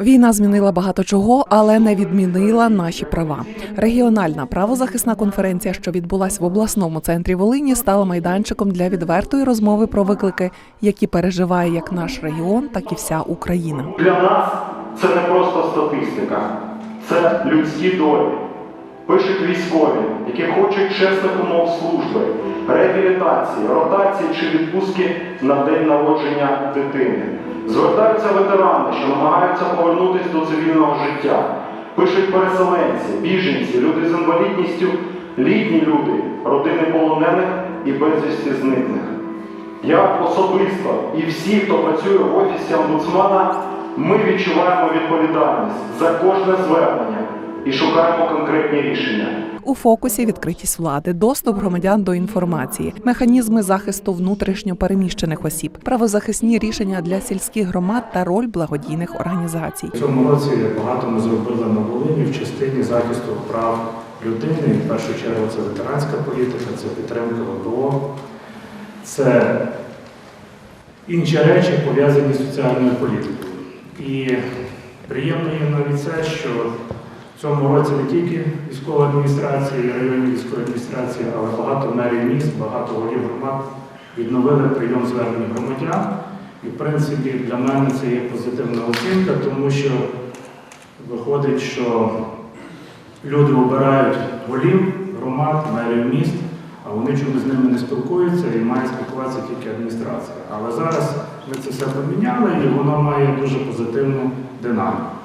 Війна змінила багато чого, але не відмінила наші права. Регіональна правозахисна конференція, що відбулась в обласному центрі Волині, стала майданчиком для відвертої розмови про виклики, які переживає як наш регіон, так і вся Україна. Для нас це не просто статистика, це людські долі. Пишуть військові, які хочуть чесних умов служби, реабілітації, ротації чи відпустки на день народження дитини. Звертаються ветерани, що намагаються повернутися до цивільного життя. Пишуть переселенці, біженці, люди з інвалідністю, літні люди, родини полонених і безвісті зниклих. Я особисто і всі, хто працює в офісі омбудсмана, ми відчуваємо відповідальність за кожне звернення і шукаємо конкретні рішення. У фокусі відкритість влади, доступ громадян до інформації, механізми захисту внутрішньо переміщених осіб, правозахисні рішення для сільських громад та роль благодійних організацій. В цьому році багато ми зробили на Волині в частині захисту прав людини. В першу чергу це ветеранська політика, це підтримка ВПО, це інші речі пов'язані з соціальною політикою. І приємно є навіть це, що в цьому році не тільки військова адміністрація районні військові адміністрації, але багато мерів міст, багато голів громад відновили прийом звернень громадян. І, в принципі, для мене це є позитивна оцінка, тому що виходить, що люди обирають голів громад, мерів міст, а вони чомусь з ними не спілкуються і має спілкуватися тільки адміністрація. Але зараз ми це все поміняли і воно має дуже позитивну динаміку.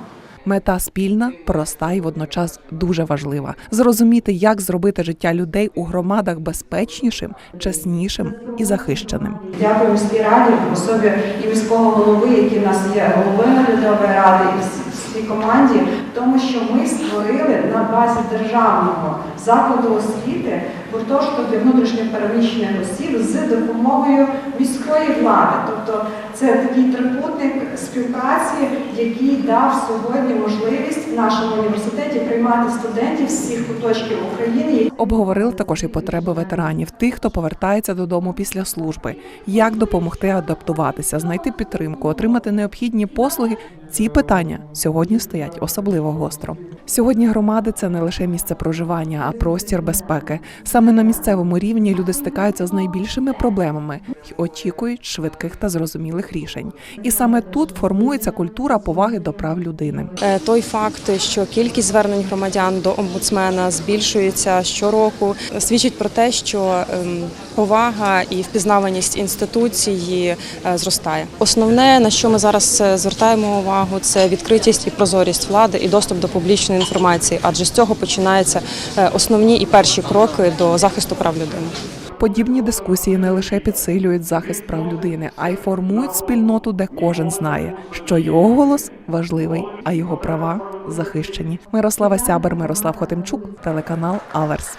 Мета спільна, проста і водночас дуже важлива. Зрозуміти, як зробити життя людей у громадах безпечнішим, чеснішим і захищеним. Дякую міській раді особі і міського голови, який в нас є головою наглядової ради, і всі- всій команді, тому що ми створили на базі державного закладу освіти гуртожиток для внутрішньопереміщених осіб з допомогою міської влади. Тобто це такий трикутник співпраці, який дав сьогодні можливість в нашому університеті приймати студентів з всіх куточків України, Обговорили також і потреби ветеранів, тих, хто повертається додому після служби, як допомогти адаптуватися, знайти підтримку, отримати необхідні послуги. Ці питання сьогодні стоять особливо гостро. Сьогодні громади це не лише місце проживання, а простір безпеки. Саме на місцевому рівні люди стикаються з найбільшими проблемами і очікують швидких та зрозумілих рішень. І саме тут формується культура поваги до прав людини. Е, Той факт, що кількість звернень громадян до омбудсмена збільшується щороку, свідчить про те, що ем, повага і впізнаваність інституції е, зростає. Основне, на що ми зараз е, звертаємо увагу, це відкритість і прозорість влади і доступ до публічної інформації, адже з цього починаються е, основні і перші кроки до захисту прав людини. Подібні дискусії не лише підсилюють захист прав людини, а й формують спільноту, де кожен знає, що його голос важливий, а його права захищені. Мирослава Сябер, Мирослав Хотимчук, телеканал Аверс.